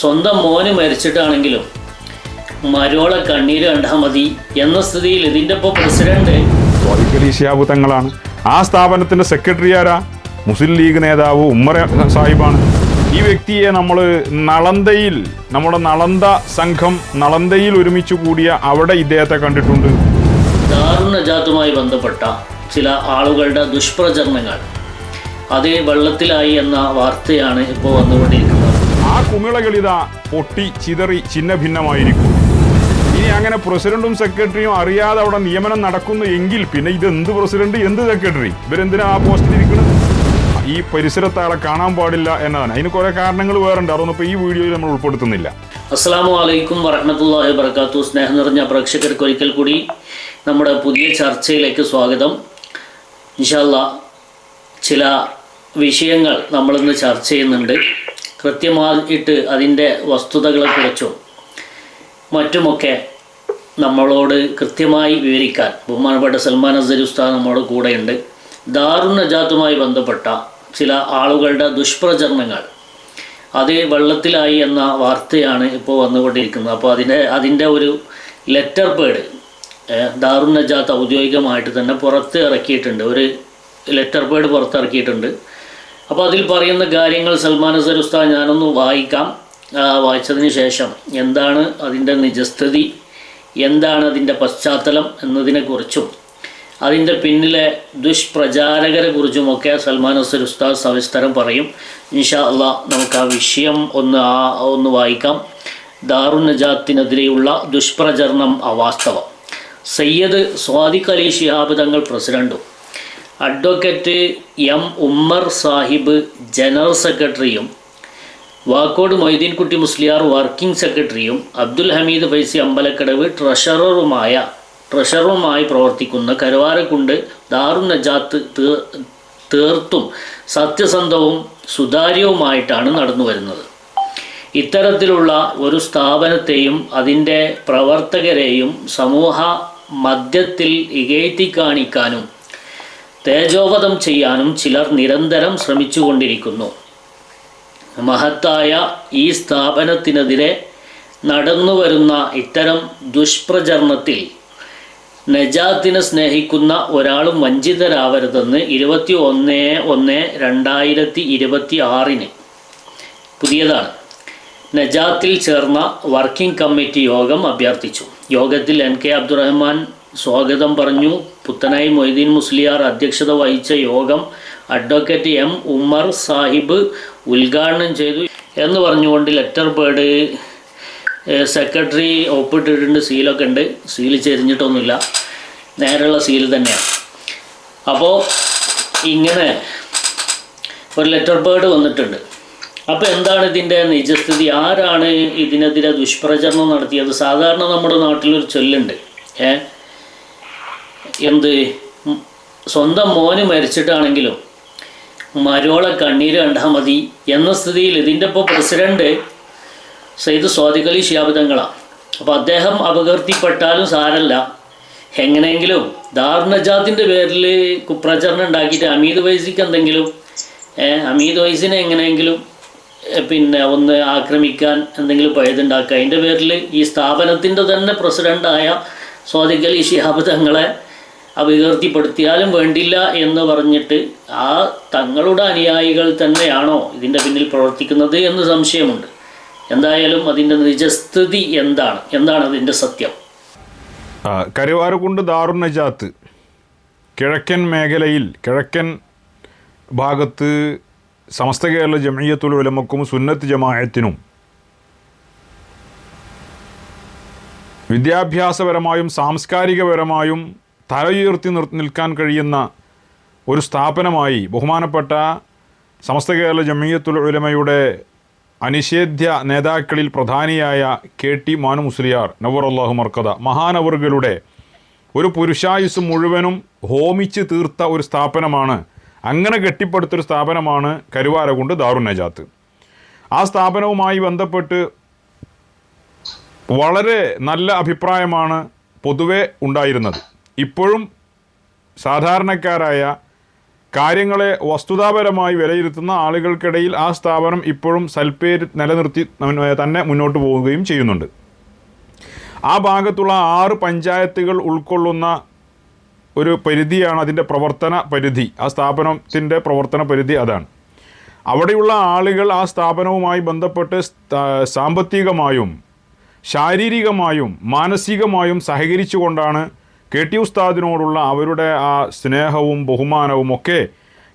സ്വന്തം മോന് മരിച്ചിട്ടാണെങ്കിലും മരോളെ കണ്ണീര് കണ്ടാൽ മതി എന്ന സ്ഥിതിയിൽ ഇതിന്റെ ഇപ്പോൾ പ്രസിഡന്റ് തങ്ങളാണ്. ആ സ്ഥാപനത്തിന്റെ സെക്രട്ടറി ആരാ? മുസ്ലിം ലീഗ് നേതാവ് ഉമ്മർ സാഹിബാണ്. ഈ വ്യക്തിയെ നമ്മൾ നളന്തയിൽ നമ്മുടെ നളന്ത സംഘം നളന്തയിൽ ഒരുമിച്ച് കൂടിയ അവിടെ ഇദ്ദേഹത്തെ കണ്ടിട്ടുണ്ട്. ദാറുണജാത്തുമായി ബന്ധപ്പെട്ട ചില ആളുകളുടെ ദുഷ്പ്രചരണങ്ങൾ. അതേ വെള്ളത്തിലായി എന്ന വാർത്തയാണ് ഇപ്പോൾ വന്നുകൊണ്ടിരിക്കുന്നത്. കുമിളകളിത പൊട്ടി ചിതറി ചിന്ന ഭിന്നമായിരിക്കും ഇനി അങ്ങനെ പ്രസിഡന്റും സെക്രട്ടറിയും അറിയാതെ അവിടെ നിയമനം നടക്കുന്നു എങ്കിൽ പിന്നെ ഇത് എന്ത് പ്രസിഡന്റ് എന്ത് സെക്രട്ടറി? ഇവരെന്തിനാ ആ പോസ്റ്റിൽ ഇരിക്കുന്നത്? ഈ പരിസരത്ത് ആളെ കാണാൻ പാടില്ല എന്നതാണ്. അതിന് കുറെ കാരണങ്ങൾ വേറുണ്ട്. അതൊന്നും ഈ വീഡിയോയിൽ നമ്മൾ ഉൾപ്പെടുത്തുന്നില്ല. അസ്സാം വലൈക്കും വറഹമത്തല്ലാഹി വർക്കാത്തു സ്നേഹം നിറഞ്ഞ പ്രേക്ഷകർക്ക് ഒരിക്കൽ കൂടി നമ്മുടെ പുതിയ ചർച്ചയിലേക്ക് സ്വാഗതം. ഇൻഷാല്ല ചില വിഷയങ്ങൾ നമ്മളിന്ന് ചർച്ച ചെയ്യുന്നുണ്ട്. കൃത്യമായിട്ട് അതിന്റെ വസ്തുതകളെക്കുറിച്ചും മറ്റുമൊക്കെ നമ്മളോട് കൃത്യമായി വിവരിക്കാൻ. ബഹുമാനപ്പെട്ട സൽമാൻ അസരി ഉസ്താദ് നമ്മുടെ കൂടെയുണ്ട്. ദാറുൻ നജാത്തുമായി ബന്ധപ്പെട്ട ചില ആളുകളുടെ ദുഷ്പ്രചരണങ്ങൾ. അത് വെള്ളത്തിലായി എന്ന വാർത്തയാണ് ഇപ്പോൾ വന്നുകൊണ്ടിരിക്കുന്നത്. അപ്പോൾ അതിന്റെ അതിന്റെ ഒരു ലെറ്റർ പേഡ് ദാറുൻ നജാത്ത് ഔദ്യോഗികമായിട്ട് തന്നെ പുറത്ത് ഇറക്കിയിട്ടുണ്ട്. ഒരു ലെറ്റർ പേഡ് പുറത്തിറക്കിയിട്ടുണ്ട്. അപ്പോൾ അതിൽ പറയുന്ന കാര്യങ്ങൾ സൽമാൻ അസർ ഉസ്താദ് ഞാനൊന്ന് വായിക്കാം. വായിച്ചതിന് ശേഷം എന്താണ് അതിന്റെ നിജസ്ഥിതി എന്താണ് അതിന്റെ പശ്ചാത്തലം എന്നതിനെക്കുറിച്ചും അതിന്റെ പിന്നിലെ ദുഷ്പ്രചാരകരെ കുറിച്ചുമൊക്കെ സൽമാൻ അസർ ഉസ്താദ് സവിസ്തരം പറയും. ഇൻഷാ അള്ളാ നമുക്ക് ആ വിഷയം ഒന്ന് ആ ഒന്ന് വായിക്കാം. ദാറുൻ നജാത്തിനെതിരെയുള്ള ദുഷ്പ്രചരണം അവാസ്തവം. സയ്യദ് സ്വാദിഖ് അലി ശിഹാബ് തങ്ങൾ പ്രസിഡന്റും advocate M Ummer Sahib general സെക്രട്ടറിയും വാക്കോട് മൊയ്തീൻകുട്ടി മുസ്ലിയാർ വർക്കിംഗ് സെക്രട്ടറിയും അബ്ദുൽ ഹമീദ് ഫൈസി അമ്പലക്കടവ് ട്രഷററുമായ ട്രഷററുമായി പ്രവർത്തിക്കുന്ന കരുവാരക്കുണ്ട് ദാറു നജാത്ത് തീർത്തും സത്യസന്ധവും സുതാര്യവുമായിട്ടാണ് നടന്നു വരുന്നത് ഇത്തരത്തിലുള്ള ഒരു സ്ഥാപനത്തെയും അതിന്റെ പ്രവർത്തകരെയും സമൂഹ മധ്യത്തിൽ ഇകഴ്ത്തി കാണിക്കാനും തേജോവധം ചെയ്യാനും ചിലർ നിരന്തരം ശ്രമിച്ചുകൊണ്ടിരിക്കുന്നു. മഹത്തായ ഈ സ്ഥാപനത്തിനെതിരെ നടന്നുവരുന്ന ഇത്തരം ദുഷ്പ്രചരണത്തിൽ നജാത്തിനെ സ്നേഹിക്കുന്ന ഒരാളും വഞ്ചിതരാവരുതെന്ന് ഇരുപത്തി ഒന്ന് ഒന്ന് രണ്ടായിരത്തി ഇരുപത്തി ആറിന് പുതിയതാണ്. നജാത്തിൽ ചേർന്ന വർക്കിംഗ് കമ്മിറ്റി യോഗം അഭ്യർത്ഥിച്ചു. യോഗത്തിൽ എൻ കെ അബ്ദുറഹ്മാൻ സ്വാഗതം പറഞ്ഞു പുത്തനായി മൊയ്തീൻ മുസ്ലിയാർ അധ്യക്ഷത വഹിച്ച യോഗം അഡ്വക്കേറ്റ് എം ഉമ്മർ സാഹിബ് ഉദ്ഘാടനം ചെയ്തു എന്ന് പറഞ്ഞുകൊണ്ട് ലെറ്റർ പേഡ് സെക്രട്ടറി ഒപ്പിട്ടിട്ടുണ്ട് സീലൊക്കെ ഉണ്ട്. സീൽ ചെരിഞ്ഞിട്ടൊന്നുമില്ല. നേരെയുള്ള സീൽ തന്നെയാണ്. അപ്പോൾ ഇങ്ങനെ ഒരു ലെറ്റർ പേഡ് വന്നിട്ടുണ്ട്. അപ്പോൾ എന്താണ് ഇതിന്റെ നിജസ്ഥിതി? ആരാണ് ഇതിനെതിരെ ദുഷ്പ്രചരണം നടത്തിയത്? സാധാരണ നമ്മുടെ നാട്ടിലൊരു ചൊല്ലുണ്ട് ഏ എന്ത്? സ്വന്തം മോന് മരിച്ചിട്ടാണെങ്കിലും മരോളെ കണ്ണീര് കണ്ടാൽ മതി എന്ന സ്ഥിതിയിൽ ഇതിന്റെ ഇപ്പോൾ പ്രസിഡന്റ് സയ്യിദ് സ്വാദിഖലി അലി അപ്പോൾ അദ്ദേഹം അപകീർത്തിപ്പെട്ടാലും സാരല്ല. എങ്ങനെയെങ്കിലും ദാർനജാത്തിന്റെ പേരിൽ കുപ്രചരണം ഉണ്ടാക്കിയിട്ട് അമീദ് വൈസിക്ക് എന്തെങ്കിലും അമീദ് വൈസിനെ എങ്ങനെയെങ്കിലും പിന്നെ ഒന്ന് ആക്രമിക്കാൻ എന്തെങ്കിലും പഴുതുണ്ടാക്കുക. അതിന്റെ പേരിൽ ഈ സ്ഥാപനത്തിന്റെ തന്നെ പ്രസിഡന്റായ സ്വാദിഖലി ശിഹാബ് തങ്ങളെ അപകീർത്തിപ്പെടുത്തിയാലും വേണ്ടില്ല എന്ന് പറഞ്ഞിട്ട് ആ തങ്ങളുടെ അനുയായികൾ തന്നെയാണോ ഇതിന്റെ പിന്നിൽ പ്രവർത്തിക്കുന്നത് എന്ന് സംശയമുണ്ട്. എന്തായാലും അതിന്റെ നിജസ്ഥിതി എന്താണ്? എന്താണ് അതിന്റെ സത്യം? കരുവാരക്കുണ്ട് ദാറുനജാത്ത് കിഴക്കൻ മേഖലയിൽ കിഴക്കൻ ഭാഗത്ത് സമസ്ത കേരള ജമീയത്തുൽ ഉലമക്കും സുന്നത്ത് ജമായത്തിനും വിദ്യാഭ്യാസപരമായും സാംസ്കാരികപരമായും തലയുയർത്തി നിർ നിൽക്കാൻ കഴിയുന്ന ഒരു സ്ഥാപനമായി ബഹുമാനപ്പെട്ട സമസ്ത കേരള ജമീയത്തുൽ ഉലമയുടെ അനിഷേധ്യ നേതാക്കളിൽ പ്രധാനിയായ കെ ടി മാനു മുസ്ലിയാർ നവർ അള്ളാഹു മർക്കത മഹാനവറുകളുടെ ഒരു പുരുഷായുസ് മുഴുവനും ഹോമിച്ച് തീർത്ത ഒരു സ്ഥാപനമാണ് അങ്ങനെ കെട്ടിപ്പടുത്തൊരു സ്ഥാപനമാണ് കരുവാരകുണ്ട് ദാറു നജാത്ത് ആ സ്ഥാപനവുമായി ബന്ധപ്പെട്ട് വളരെ നല്ല അഭിപ്രായമാണ് പൊതുവെ ഉണ്ടായിരുന്നത്. ഇപ്പോഴും സാധാരണക്കാരായ കാര്യങ്ങളെ വസ്തുതാപരമായി വിലയിരുത്തുന്ന ആളുകൾക്കിടയിൽ ആ സ്ഥാപനം ഇപ്പോഴും സൽപ്പേര് നിലനിർത്തി തന്നെ മുന്നോട്ട് പോവുകയും ചെയ്യുന്നുണ്ട്. ആ ഭാഗത്തുള്ള ആറ് പഞ്ചായത്തുകൾ ഉൾക്കൊള്ളുന്ന ഒരു പരിധിയാണ് അതിന്റെ പ്രവർത്തന പരിധി. ആ സ്ഥാപനത്തിന്റെ പ്രവർത്തന പരിധി അതാണ്. അവിടെയുള്ള ആളുകൾ ആ സ്ഥാപനവുമായി ബന്ധപ്പെട്ട് സാമ്പത്തികമായും ശാരീരികമായും മാനസികമായും സഹകരിച്ചുകൊണ്ടാണ് കെ ടി ഉസ്താദിനോടുള്ള അവരുടെ ആ സ്നേഹവും ബഹുമാനവും ഒക്കെ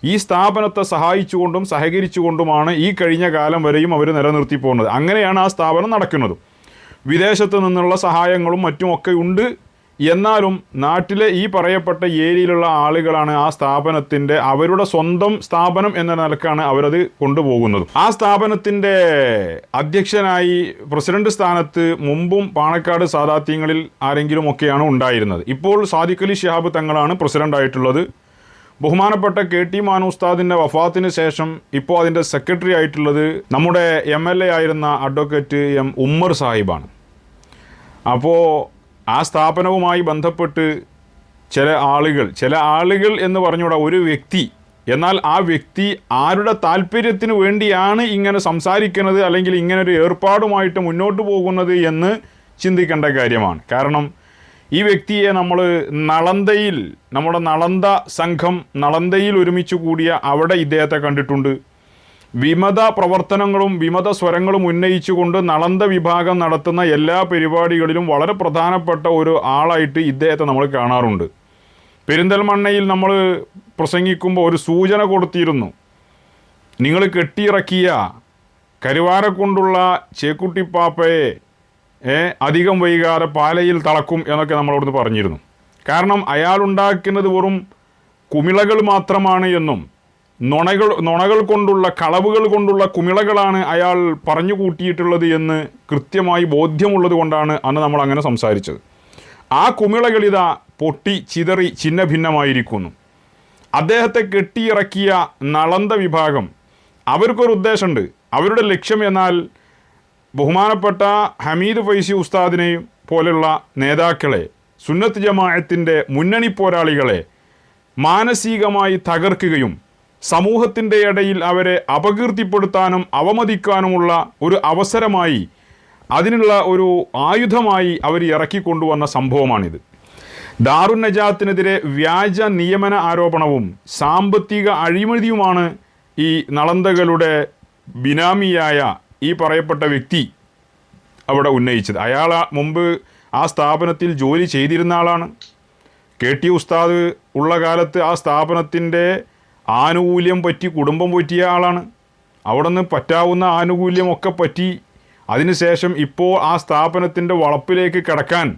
ഈ സ്ഥാപനത്തെ സഹായിച്ചുകൊണ്ടും സഹകരിച്ചുകൊണ്ടുമാണ് ഈ കഴിഞ്ഞ കാലം വരെയും അവർ നിലനിർത്തി പോകുന്നത്. അങ്ങനെയാണ് ആ സ്ഥാപനം നടക്കുന്നത്. വിദേശത്ത് നിന്നുള്ള സഹായങ്ങളും മറ്റുമൊക്കെ ഉണ്ട്. എന്നാലും നാട്ടിലെ ഈ പറയപ്പെട്ട ഏരിയയിലുള്ള ആളുകളാണ് ആ സ്ഥാപനത്തിന്റെ അവരുടെ സ്വന്തം സ്ഥാപനം എന്ന നിലക്കാണ് അവരത് കൊണ്ടുപോകുന്നത്. ആ സ്ഥാപനത്തിന്റെ അധ്യക്ഷനായി പ്രസിഡന്റ് സ്ഥാനത്ത് മുമ്പും പാണക്കാട് സാദാത്യങ്ങളിൽ ആരെങ്കിലും ഒക്കെയാണ് ഉണ്ടായിരുന്നത്. ഇപ്പോൾ സാദിഖ് അലി ഷിഹാബ് തങ്ങളാണ് പ്രസിഡന്റ് ആയിട്ടുള്ളത്. ബഹുമാനപ്പെട്ട കെ ടി മാനു ഉസ്താദിന്റെ വഫാത്തിന് ശേഷം ഇപ്പോൾ അതിന്റെ സെക്രട്ടറി ആയിട്ടുള്ളത് നമ്മുടെ എം എൽ എ ആയിരുന്ന അഡ്വക്കേറ്റ് എം ഉമ്മർ സാഹിബാണ്. അപ്പോൾ ആ സ്ഥാപനവുമായി ബന്ധപ്പെട്ട് ചില ആളുകൾ ചില ആളുകൾ എന്ന് പറഞ്ഞുകൂടാ ഒരു വ്യക്തി. എന്നാൽ ആ വ്യക്തി ആരുടെ താല്പര്യത്തിന് വേണ്ടിയാണ് ഇങ്ങനെ സംസാരിക്കുന്നത് അല്ലെങ്കിൽ ഇങ്ങനെ ഒരു ഏർപ്പാടുമായിട്ട് മുന്നോട്ട് പോകുന്നത് എന്ന് ചിന്തിക്കേണ്ട കാര്യമാണ്. കാരണം ഈ വ്യക്തിയെ നമ്മൾ നളന്തയിൽ നമ്മുടെ നളന്ത സംഘം നളന്തയിൽ ഒരുമിച്ച് കൂടിയ അവിടെ ഇദ്ദേഹത്തെ കണ്ടിട്ടുണ്ട്. വിമത പ്രവർത്തനങ്ങളും വിമത സ്വരങ്ങളും ഉന്നയിച്ചുകൊണ്ട് നളന്ത വിഭാഗം നടത്തുന്ന എല്ലാ പരിപാടികളിലും വളരെ പ്രധാനപ്പെട്ട ഒരു ആളായിട്ട് ഇദ്ദേഹത്തെ നമ്മൾ കാണാറുണ്ട്. പെരിന്തൽമണ്ണയിൽ നമ്മൾ പ്രസംഗിക്കുമ്പോൾ ഒരു സൂചന കൊടുത്തിരുന്നു. നിങ്ങൾ കെട്ടിയിറക്കിയ കരുവാര കൊണ്ടുള്ള ചേക്കുട്ടിപ്പാപ്പയെ അധികം വൈകാതെ പാലയിൽ തളക്കും എന്നൊക്കെ നമ്മളവിടുന്ന് പറഞ്ഞിരുന്നു. കാരണം അയാളുണ്ടാക്കുന്നത് വെറും കുമിളകൾ മാത്രമാണ് എന്നും നുണകൾ നുണകൾ കൊണ്ടുള്ള കളവുകൾ കൊണ്ടുള്ള കുമിളകളാണ് അയാൾ പറഞ്ഞു കൂട്ടിയിട്ടുള്ളത് എന്ന് കൃത്യമായി ബോധ്യമുള്ളത് കൊണ്ടാണ് അന്ന് നമ്മൾ അങ്ങനെ സംസാരിച്ചത്. ആ കുമിളകളിതാ പൊട്ടി ചിതറി ചിന്ന ഭിന്നമായിരിക്കുന്നു അദ്ദേഹത്തെ കെട്ടിയിറക്കിയ നളന്ത വിഭാഗം അവർക്കൊരു ഉദ്ദേശമുണ്ട്. അവരുടെ ലക്ഷ്യം എന്നാൽ ബഹുമാനപ്പെട്ട ഹമീദ് ഫൈസി ഉസ്താദിനെയും പോലുള്ള നേതാക്കളെ സുന്നത്ത് ജമാഅത്തിന്റെ മുന്നണി പോരാളികളെ മാനസികമായി തകർക്കുകയും സമൂഹത്തിന്റെ ഇടയിൽ അവരെ അപകീർത്തിപ്പെടുത്താനും അവമതിക്കാനുമുള്ള ഒരു അവസരമായി അതിനുള്ള ഒരു ആയുധമായി അവർ ഇറക്കിക്കൊണ്ടുവന്ന സംഭവമാണിത്. ദാറുൻ നജാത്തിനെതിരെ വ്യാജ നിയമന ആരോപണവും സാമ്പത്തിക അഴിമതിയുമാണ് ഈ നളന്തകളുടെ ബിനാമിയായ ഈ പറയപ്പെട്ട വ്യക്തി അവിടെ ഉന്നയിച്ചത്. അയാൾ മുമ്പ് ആ സ്ഥാപനത്തിൽ ജോലി ചെയ്തിരുന്ന ആളാണ്. കെ ടി ഉസ്താദ് ഉള്ള കാലത്ത് ആ സ്ഥാപനത്തിന്റെ ആനുകൂല്യം പറ്റി കുടുംബം പറ്റിയ ആളാണ്. അവിടെ നിന്ന് പറ്റാവുന്ന ആനുകൂല്യമൊക്കെ പറ്റി. അതിനുശേഷം ഇപ്പോൾ ആ സ്ഥാപനത്തിന്റെ വളപ്പിലേക്ക് കിടക്കാൻ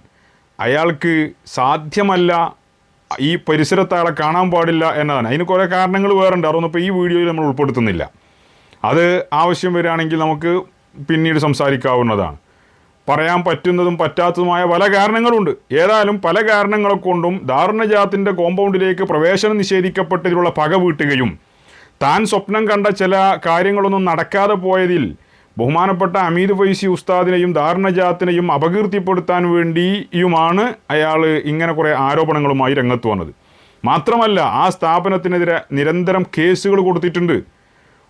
അയാൾക്ക് സാധ്യമല്ല. ഈ പരിസരത്ത് അയാളെ കാണാൻ പാടില്ല എന്നതാണ്. അതിന് കുറേ കാരണങ്ങൾ വേറുണ്ട്. അതൊന്നും ഇപ്പോൾ ഈ വീഡിയോയിൽ നമ്മൾ ഉൾപ്പെടുത്തുന്നില്ല. അത് ആവശ്യം വരികയാണെങ്കിൽ നമുക്ക് പിന്നീട് സംസാരിക്കാവുന്നതാണ്. പറയാൻ പറ്റുന്നതും പറ്റാത്തതുമായ പല കാരണങ്ങളുണ്ട്. ഏതായാലും പല കാരണങ്ങളെ കൊണ്ടും ദാരുണജാത്തിന്റെ കോമ്പൗണ്ടിലേക്ക് പ്രവേശനം നിഷേധിക്കപ്പെട്ടതിലുള്ള പക വീട്ടുകയും താൻ സ്വപ്നം കണ്ട ചില കാര്യങ്ങളൊന്നും നടക്കാതെ പോയതിൽ ബഹുമാനപ്പെട്ട അമീദ് ഫൈസി ഉസ്താദിനെയും ദാരുണജാത്തിനെയും അപകീർത്തിപ്പെടുത്താൻ വേണ്ടിയുമാണ് അയാൾ ഇങ്ങനെ കുറേ ആരോപണങ്ങളുമായി രംഗത്ത് വന്നത്. മാത്രമല്ല ആ സ്ഥാപനത്തിനെതിരെ നിരന്തരം കേസുകൾ കൊടുത്തിട്ടുണ്ട്.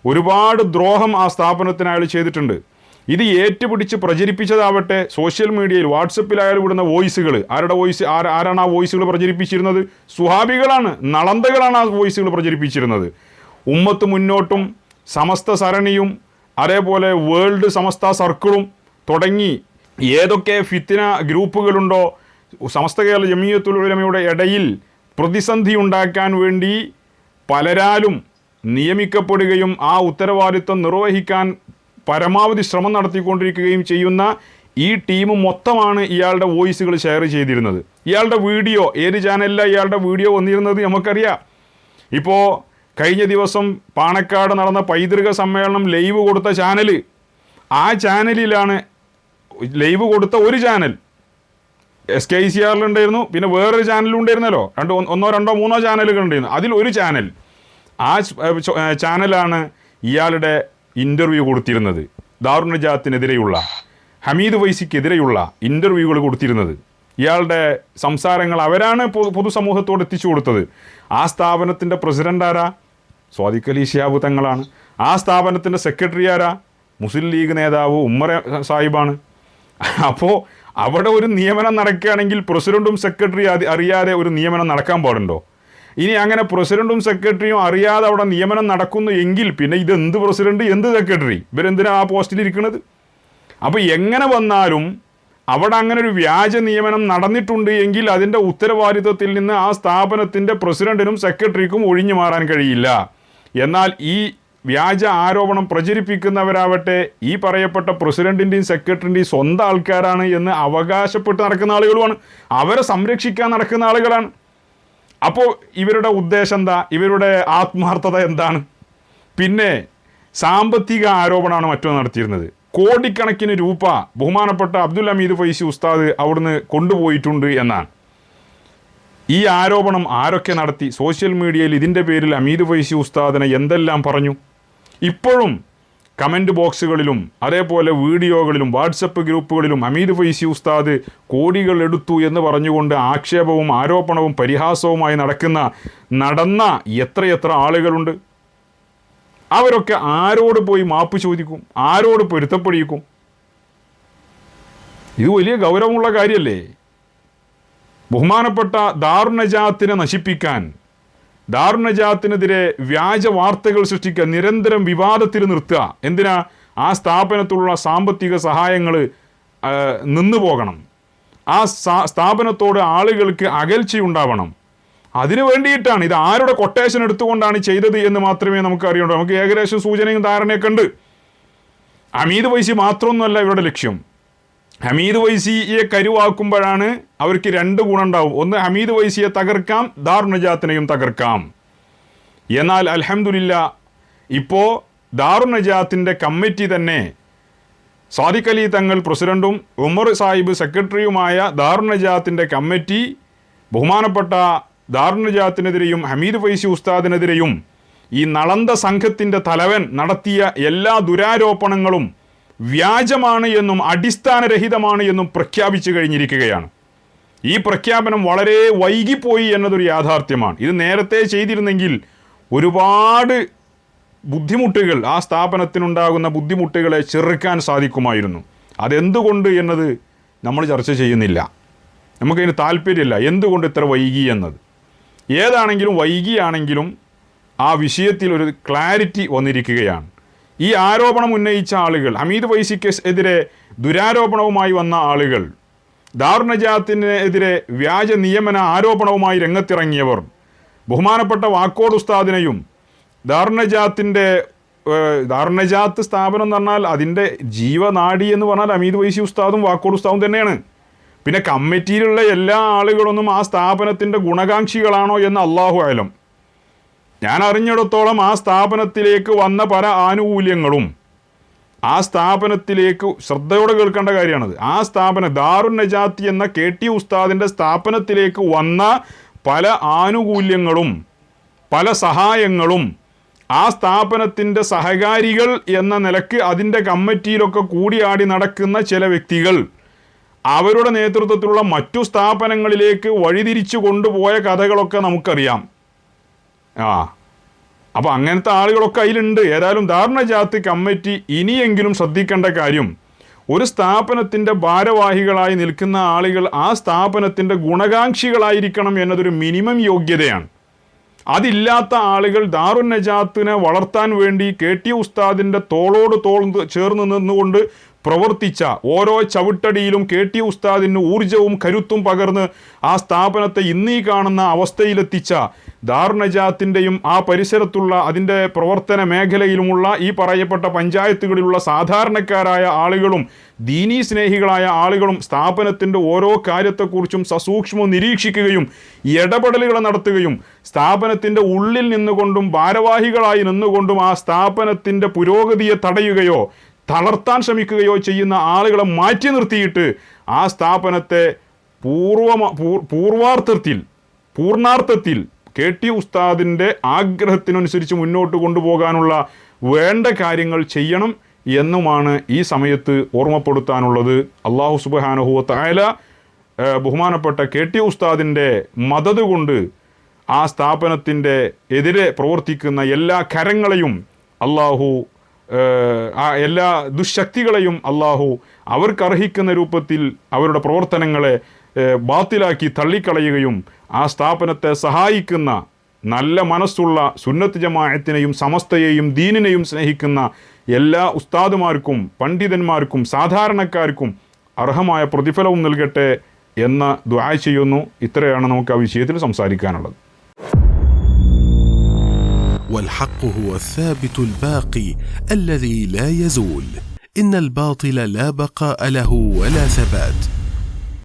ഒരുപാട് ദ്രോഹം ആ സ്ഥാപനത്തിന് അയാൾ ചെയ്തിട്ടുണ്ട്. ഇത് ഏറ്റുപിടിച്ച് പ്രചരിപ്പിച്ചതാവട്ടെ സോഷ്യൽ മീഡിയയിൽ വാട്സപ്പിൽ അയാൾ വിടുന്ന വോയിസുകൾ ആരുടെ വോയിസ്? ആര ആരാണ് ആ വോയിസുകൾ പ്രചരിപ്പിച്ചിരുന്നത്? സുഹാബികളാണ് നളന്തകളാണ് ആ വോയിസുകൾ പ്രചരിപ്പിച്ചിരുന്നത്. ഉമ്മത്ത് മുന്നോട്ടും സമസ്ത സരണിയും അതേപോലെ വേൾഡ് സമസ്ത സർക്കിളും തുടങ്ങി ഏതൊക്കെ ഫിത്തിന ഗ്രൂപ്പുകളുണ്ടോ സമസ്ത കേരള ജമീയത്തുലമയുടെ ഇടയിൽ പ്രതിസന്ധി ഉണ്ടാക്കാൻ വേണ്ടി പലരാലും നിയമിക്കപ്പെടുകയും ആ ഉത്തരവാദിത്വം നിർവഹിക്കാൻ പരമാവധി ശ്രമം നടത്തിക്കൊണ്ടിരിക്കുകയും ചെയ്യുന്ന ഈ ടീം മൊത്തമാണ് ഇയാളുടെ വോയിസുകൾ ഷെയർ ചെയ്തിരുന്നത്. ഇയാളുടെ വീഡിയോ ഏത് ചാനലിലാണ് ഇയാളുടെ വീഡിയോ വന്നിരുന്നത് നമുക്കറിയാം. ഇപ്പോൾ കഴിഞ്ഞ ദിവസം പാണക്കാട് നടന്ന പൈതൃക സമ്മേളനം ലൈവ് കൊടുത്ത ചാനൽ ആ ചാനലിലാണ് ലൈവ് കൊടുത്ത ഒരു ചാനൽ എസ് കെ സി ആറിലുണ്ടായിരുന്നു പിന്നെ വേറൊരു ചാനലും ഉണ്ടായിരുന്നല്ലോ. രണ്ട് ഒന്നോ രണ്ടോ മൂന്നോ ചാനലുകൾ ഉണ്ടായിരുന്നു. അതിൽ ഒരു ചാനൽ ആ ചാനലാണ് ഇയാളുടെ ഇന്റർവ്യൂ കൊടുത്തിരുന്നത്. ദാറുണജാത്തിനെതിരെയുള്ള ഹമീദ് വൈസിക്കെതിരെയുള്ള ഇന്റർവ്യൂകൾ കൊടുത്തിരുന്നത്. ഇയാളുടെ സംസാരങ്ങൾ അവരാണ് പൊതു പൊതുസമൂഹത്തോട് എത്തിച്ചു കൊടുത്തത്. ആ സ്ഥാപനത്തിന്റെ പ്രസിഡന്റ് ആരാ? സ്വാദിഖ് അലി ഷിയാബ് തങ്ങളാണ്. ആ സ്ഥാപനത്തിന്റെ സെക്രട്ടറി ആരാ? മുസ്ലിം ലീഗ് നേതാവ് ഉമ്മർ സാഹിബാണ്. അപ്പോൾ അവിടെ ഒരു നിയമനം നടക്കുകയാണെങ്കിൽ പ്രസിഡന്റും സെക്രട്ടറി അറിയാതെ ഒരു നിയമനം നടക്കാൻ പാടുണ്ടോ? ഇനി അങ്ങനെ പ്രസിഡന്റും സെക്രട്ടറിയും അറിയാതെ അവിടെ നിയമനം നടക്കുന്നു എങ്കിൽ പിന്നെ ഇത് എന്ത് പ്രസിഡന്റ് എന്ത് സെക്രട്ടറി? ഇവരെന്തിനാ ആ പോസ്റ്റിൽ ഇരിക്കുന്നത്? അപ്പോൾ എങ്ങനെ വന്നാലും അവിടെ അങ്ങനെ ഒരു വ്യാജ നിയമനം നടന്നിട്ടുണ്ട് എങ്കിൽ അതിന്റെ ഉത്തരവാദിത്വത്തിൽ നിന്ന് ആ സ്ഥാപനത്തിന്റെ പ്രസിഡന്റിനും സെക്രട്ടറിക്കും ഒഴിഞ്ഞു മാറാൻ കഴിയില്ല. എന്നാൽ ഈ വ്യാജ ആരോപണം പ്രചരിപ്പിക്കുന്നവരാവട്ടെ ഈ പറയപ്പെട്ട പ്രസിഡന്റിന്റെയും സെക്രട്ടറിന്റെയും സ്വന്തം ആൾക്കാരാണ് എന്ന് അവകാശപ്പെട്ട് നടക്കുന്ന ആളുകളുമാണ്. അവരെ സംരക്ഷിക്കാൻ നടക്കുന്ന ആളുകളാണ്. അപ്പോൾ ഇവരുടെ ഉദ്ദേശം എന്താ? ഇവരുടെ ആത്മാർത്ഥത എന്താണ്? പിന്നെ സാമ്പത്തിക ആരോപണമാണ് മറ്റൊന്ന് നടത്തിയിരുന്നത്. കോടിക്കണക്കിന് രൂപ ബഹുമാനപ്പെട്ട അബ്ദുൽ അമീദ് ഫൈസി ഉസ്താദ് അവിടുന്ന് കൊണ്ടുപോയിട്ടുണ്ട് എന്നാണ്. ഈ ആരോപണം ആരൊക്കെ നടത്തി? സോഷ്യൽ മീഡിയയിൽ ഇതിന്റെ പേരിൽ അമീദ് ഫൈസി ഉസ്താദിനെ എന്തെല്ലാം പറഞ്ഞു? ഇപ്പോഴും കമന്റ് ബോക്സുകളിലും അതേപോലെ വീഡിയോകളിലും വാട്സപ്പ് ഗ്രൂപ്പുകളിലും അമീദ് ഫൈസി ഉസ്താദ് കോടികൾ എടുത്തു എന്ന് പറഞ്ഞുകൊണ്ട് ആക്ഷേപവും ആരോപണവും പരിഹാസവുമായി നടക്കുന്ന നടന്ന എത്രയെത്ര ആളുകളുണ്ട്? അവരൊക്കെ ആരോട് പോയി മാപ്പ് ചോദിക്കും ആരോട് പൊരുത്തപ്പെടിയിക്കും ഇത് വലിയ ഗൗരവമുള്ള കാര്യമല്ലേ ബഹുമാനപ്പെട്ട ദാറുനജാത്തിനെ നശിപ്പിക്കാൻ ദാറുനജാത്തിനെതിരെ വ്യാജ വാർത്തകൾ സൃഷ്ടിക്കുക നിരന്തരം വിവാദത്തിൽ നിർത്തുക. എന്തിനാ? ആ സ്ഥാപനത്തിലുള്ള സാമ്പത്തിക സഹായങ്ങൾ നിന്നു പോകണം. ആ സ്ഥാപനത്തോട് ആളുകൾക്ക് അകൽച്ചയുണ്ടാവണം അതിനു വേണ്ടിയിട്ടാണ് ഇത് ആരുടെ കൊട്ടേഷൻ എടുത്തുകൊണ്ടാണ് ചെയ്തത് എന്ന് മാത്രമേ നമുക്ക് അറിയുള്ളൂ. നമുക്ക് ഏകദേശം സൂചനയും ധാരണയൊക്കെ ഉണ്ട്. അമീത് പൈസ മാത്രമൊന്നുമല്ല ഇവരുടെ ലക്ഷ്യം. ഹമീദ് വൈസിയെ കരുവാക്കുമ്പോഴാണ് അവർക്ക് രണ്ട് ഗുണമുണ്ടാവും. ഒന്ന് ഹമീദ് വൈസിയെ തകർക്കാം ദാർ നജാത്തിനെയും തകർക്കാം. എന്നാൽ അലഹമില്ല ഇപ്പോൾ ദാറുനജാത്തിന്റെ കമ്മിറ്റി തന്നെ സാദിഖ് അലി തങ്ങൾ പ്രസിഡന്റും ഉമർ സാഹിബ് സെക്രട്ടറിയുമായ ദാറുനജാത്തിന്റെ കമ്മിറ്റി ബഹുമാനപ്പെട്ട ദാറുനജാത്തിനെതിരെയും ഹമീദ് ഫൈസി ഉസ്താദിനെതിരെയും ഈ നളന്ത സംഘത്തിന്റെ തലവൻ നടത്തിയ എല്ലാ ദുരാരോപണങ്ങളും വ്യാജമാണ് എന്നും അടിസ്ഥാനരഹിതമാണ് എന്നും പ്രഖ്യാപിച്ചു കഴിഞ്ഞിരിക്കുകയാണ്. ഈ പ്രഖ്യാപനം വളരെ വൈകിപ്പോയി എന്നതൊരു യാഥാർത്ഥ്യമാണ്. ഇത് നേരത്തെ ചെയ്തിരുന്നെങ്കിൽ ഒരുപാട് ബുദ്ധിമുട്ടുകൾ ആ സ്ഥാപനത്തിനുണ്ടാകുന്ന ബുദ്ധിമുട്ടുകളെ ചെറുക്കാൻ സാധിക്കുമായിരുന്നു. അതെന്തുകൊണ്ട് എന്നത് നമ്മൾ ചർച്ച ചെയ്യുന്നില്ല. നമുക്കതിന് താല്പര്യമില്ല. എന്തുകൊണ്ട് ഇത്ര വൈകി എന്നത്? ഏതാണെങ്കിലും വൈകിയാണെങ്കിലും ആ വിഷയത്തിൽ ഒരു ക്ലാരിറ്റി വന്നിരിക്കുകയാണ്. ഈ ആരോപണം ഉന്നയിച്ച ആളുകൾ ഹമീദ് വൈസിക്ക് എതിരെ ദുരാരോപണവുമായി വന്ന ആളുകൾ ദാർണജാത്തിനെതിരെ വ്യാജ നിയമന ആരോപണവുമായി രംഗത്തിറങ്ങിയവർ ബഹുമാനപ്പെട്ട വാക്കോട് ഉസ്താദിനെയും ദാർണജാത്തിന്റെ ദാർണജാത്ത് സ്ഥാപനം എന്ന് പറഞ്ഞാൽ അതിന്റെ ജീവനാടി എന്ന് പറഞ്ഞാൽ അമീദ് വൈസി ഉസ്താദും വാക്കോട് ഉസ്താദും തന്നെയാണ്. പിന്നെ കമ്മിറ്റിയിലുള്ള എല്ലാ ആളുകളൊന്നും ആ സ്ഥാപനത്തിന്റെ ഗുണകാംക്ഷികളാണോ എന്ന് അള്ളാഹു ആയാലും ഞാൻ അറിഞ്ഞിടത്തോളം ആ സ്ഥാപനത്തിലേക്ക് വന്ന പല ആനുകൂല്യങ്ങളും. ആ സ്ഥാപനത്തിലേക്ക് ശ്രദ്ധയോടെ കേൾക്കേണ്ട കാര്യമാണത്. ആ സ്ഥാപനം ദാറുൻ നജാത്തി എന്ന കെ ടി ഉസ്താദിന്റെ സ്ഥാപനത്തിലേക്ക് വന്ന പല ആനുകൂല്യങ്ങളും പല സഹായങ്ങളും ആ സ്ഥാപനത്തിന്റെ സഹകാരികൾ എന്ന നിലയ്ക്ക് അതിന്റെ കമ്മിറ്റിയിലൊക്കെ കൂടിയാടി നടക്കുന്ന ചില വ്യക്തികൾ അവരുടെ നേതൃത്വത്തിലുള്ള മറ്റു സ്ഥാപനങ്ങളിലേക്ക് വഴിതിരിച്ചു കൊണ്ടുപോയ കഥകളൊക്കെ നമുക്കറിയാം. ആ. അപ്പോൾ അങ്ങനത്തെ ആളുകളൊക്കെ അതിലുണ്ട് ഏതായാലും ധാരണ ജാതി കമ്മിറ്റി ഇനിയെങ്കിലും ശ്രദ്ധിക്കേണ്ട കാര്യം ഒരു സ്ഥാപനത്തിന്റെ ഭാരവാഹികളായി നിൽക്കുന്ന ആളുകൾ ആ സ്ഥാപനത്തിന്റെ ഗുണകാംക്ഷികളായിരിക്കണം എന്നതൊരു മിനിമം യോഗ്യതയാണ്. അതില്ലാത്ത ആളുകൾ ദാറുൻ നജാത്തിനെ വളർത്താൻ വേണ്ടി കെ ടി ഉസ്താദിന്റെ തോളോട് തോൾ ചേർന്ന് നിന്നുകൊണ്ട് പ്രവർത്തിച്ച ഓരോ ചവിട്ടടിയിലും കെ ടി ഉസ്താദിന് ഊർജവും കരുത്തും പകർന്ന് ആ സ്ഥാപനത്തെ ഇന്നീ കാണുന്ന അവസ്ഥയിലെത്തിച്ച ദാർനജാത്തിന്റെയും ആ പരിസരത്തുള്ള അതിന്റെ പ്രവർത്തന മേഖലയിലുമുള്ള ഈ പറയപ്പെട്ട പഞ്ചായത്തുകളിലുള്ള സാധാരണക്കാരായ ആളുകളും ദീനീ സ്നേഹികളായ ആളുകളും സ്ഥാപനത്തിന്റെ ഓരോ കാര്യത്തെക്കുറിച്ചും സസൂക്ഷ്മം നിരീക്ഷിക്കുകയും ഇടപെടലുകൾ നടത്തുകയും സ്ഥാപനത്തിന്റെ ഉള്ളിൽ നിന്നുകൊണ്ടും ഭാരവാഹികളായി നിന്നുകൊണ്ടും ആ സ്ഥാപനത്തിന്റെ പുരോഗതിയെ തടയുകയോ തളർത്താൻ ശ്രമിക്കുകയോ ചെയ്യുന്ന ആളുകളെ മാറ്റി നിർത്തിയിട്ട് ആ സ്ഥാപനത്തെ പൂർവ പൂർവാർത്ഥത്തിൽ പൂർണാർത്ഥത്തിൽ കെ ടി ഉസ്താദിന്റെ ആഗ്രഹത്തിനനുസരിച്ച് മുന്നോട്ട് കൊണ്ടുപോകാനുള്ള വേണ്ട കാര്യങ്ങൾ ചെയ്യണം എന്നുമാണ് ഈ സമയത്ത് ഓർമ്മപ്പെടുത്താനുള്ളത്. അള്ളാഹു സുബാനുഹുവ തായാല ബഹുമാനപ്പെട്ട കെ ടി ഉസ്താദിന്റെ മദത് കൊണ്ട് ആ സ്ഥാപനത്തിന്റെ എതിരെ പ്രവർത്തിക്കുന്ന എല്ലാ കരങ്ങളെയും അള്ളാഹു ആ എല്ലാ ദുശക്തികളെയും അള്ളാഹു അവർക്കർഹിക്കുന്ന രൂപത്തിൽ അവരുടെ പ്രവർത്തനങ്ങളെ ബാത്തിലാക്കി തള്ളിക്കളയുകയും ആ സ്ഥാപനത്തെ സഹായിക്കുന്ന നല്ല മനസ്സുള്ള സുന്നത്ത് ജമാഅത്തിനെയും സമസ്തയെയും ദീനിനെയും സ്നേഹിക്കുന്ന എല്ലാ ഉസ്താദുമാർക്കും പണ്ഡിതന്മാർക്കും സാധാരണക്കാർക്കും അർഹമായ പ്രതിഫലവും നൽകട്ടെ എന്ന് ദ്വാ ചെയ്യുന്നു ഇത്രയാണ് നമുക്ക് ആ വിഷയത്തിൽ സംസാരിക്കാനുള്ളത് والحق هو الثابت الباقي الذي لا يزول ان الباطل لا بقاء له ولا ثبات